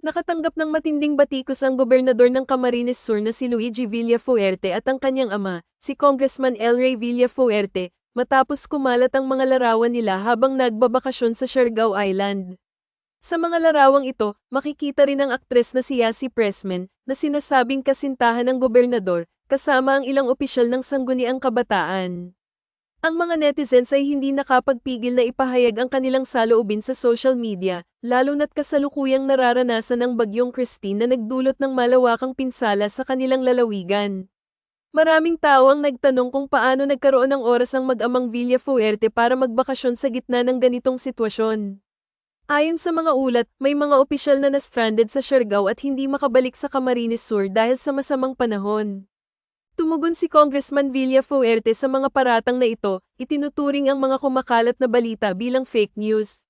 Nakatanggap ng matinding batikos ang gobernador ng Camarines Sur na si Luigi Villafuerte at ang kanyang ama, si Congressman El Rey Villafuerte, matapos kumalat ang mga larawan nila habang nagbabakasyon sa Siargao Island. Sa mga larawang ito, makikita rin ang aktres na si Yasi Pressman, na sinasabing kasintahan ng gobernador, kasama ang ilang opisyal ng sangguniang kabataan. Ang mga netizens ay hindi nakapagpigil na ipahayag ang kanilang saloobin sa social media, lalo na't kasalukuyang nararanasan ng bagyong Christine na nagdulot ng malawakang pinsala sa kanilang lalawigan. Maraming tao ang nagtanong kung paano nagkaroon ng oras ang mag-amang Villafuerte para magbakasyon sa gitna ng ganitong sitwasyon. Ayon sa mga ulat, may mga opisyal na na-stranded sa Siargao at hindi makabalik sa Camarines Sur dahil sa masamang panahon. Tumugon si Congressman Villafuerte sa mga paratang na ito, itinuturing ang mga kumakalat na balita bilang fake news.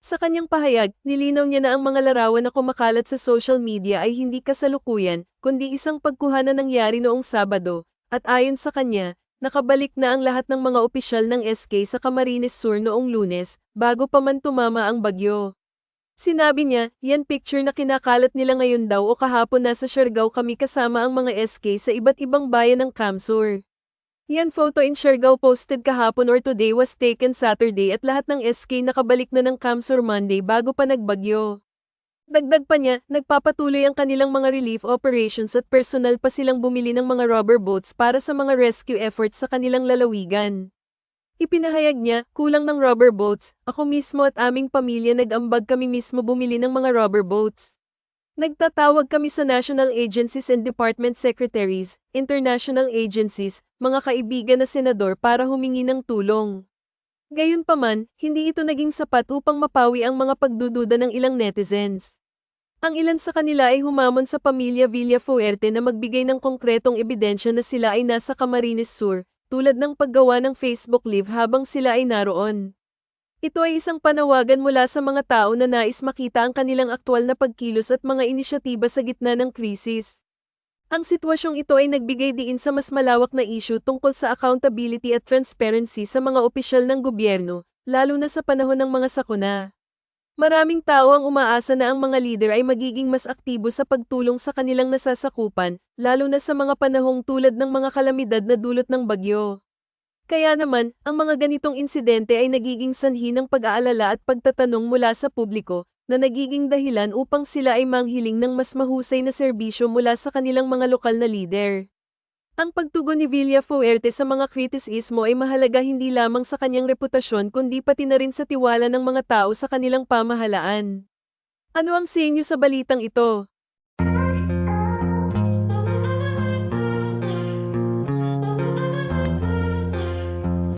Sa kanyang pahayag, nilinaw niya na ang mga larawan na kumakalat sa social media ay hindi kasalukuyan, kundi isang pagkuha na nangyari noong Sabado, at ayon sa kanya, nakabalik na ang lahat ng mga opisyal ng SK sa Camarines Sur noong lunes, bago pa man tumama ang bagyo. Sinabi niya, yan picture na kinakalat nila ngayon daw o kahapon nasa Siargao kami kasama ang mga SK sa iba't ibang bayan ng Kamsur. Yan photo in Siargao posted kahapon or today was taken Saturday at lahat ng SK nakabalik na ng Kamsur Monday bago pa nagbagyo. Dagdag pa niya, nagpapatuloy ang kanilang mga relief operations at personal pa silang bumili ng mga rubber boats para sa mga rescue efforts sa kanilang lalawigan. Ipinahayag niya, kulang ng rubber boats, ako mismo at aming pamilya nag-ambag kami mismo bumili ng mga rubber boats. Nagtatawag kami sa national agencies and department secretaries, international agencies, mga kaibigan na senador para humingi ng tulong. Gayunpaman, hindi ito naging sapat upang mapawi ang mga pagdududa ng ilang netizens. Ang ilan sa kanila ay humamon sa pamilya Villafuerte na magbigay ng konkretong ebidensya na sila ay nasa Camarines Sur, tulad ng paggawa ng Facebook Live habang sila ay naroon. Ito ay isang panawagan mula sa mga tao na nais makita ang kanilang aktwal na pagkilos at mga inisyatiba sa gitna ng krisis. Ang sitwasyong ito ay nagbigay diin sa mas malawak na issue tungkol sa accountability at transparency sa mga opisyal ng gobyerno, lalo na sa panahon ng mga sakuna. Maraming tao ang umaasa na ang mga leader ay magiging mas aktibo sa pagtulong sa kanilang nasasakupan, lalo na sa mga panahong tulad ng mga kalamidad na dulot ng bagyo. Kaya naman, ang mga ganitong insidente ay nagiging sanhi ng pag-aalala at pagtatanong mula sa publiko, na nagiging dahilan upang sila ay manghiling ng mas mahusay na serbisyo mula sa kanilang mga lokal na leader. Ang pagtugon ni Villafuerte sa mga kritisismo ay mahalaga hindi lamang sa kanyang reputasyon kundi pati na rin sa tiwala ng mga tao sa kanilang pamahalaan. Ano ang senyo sa balitang ito?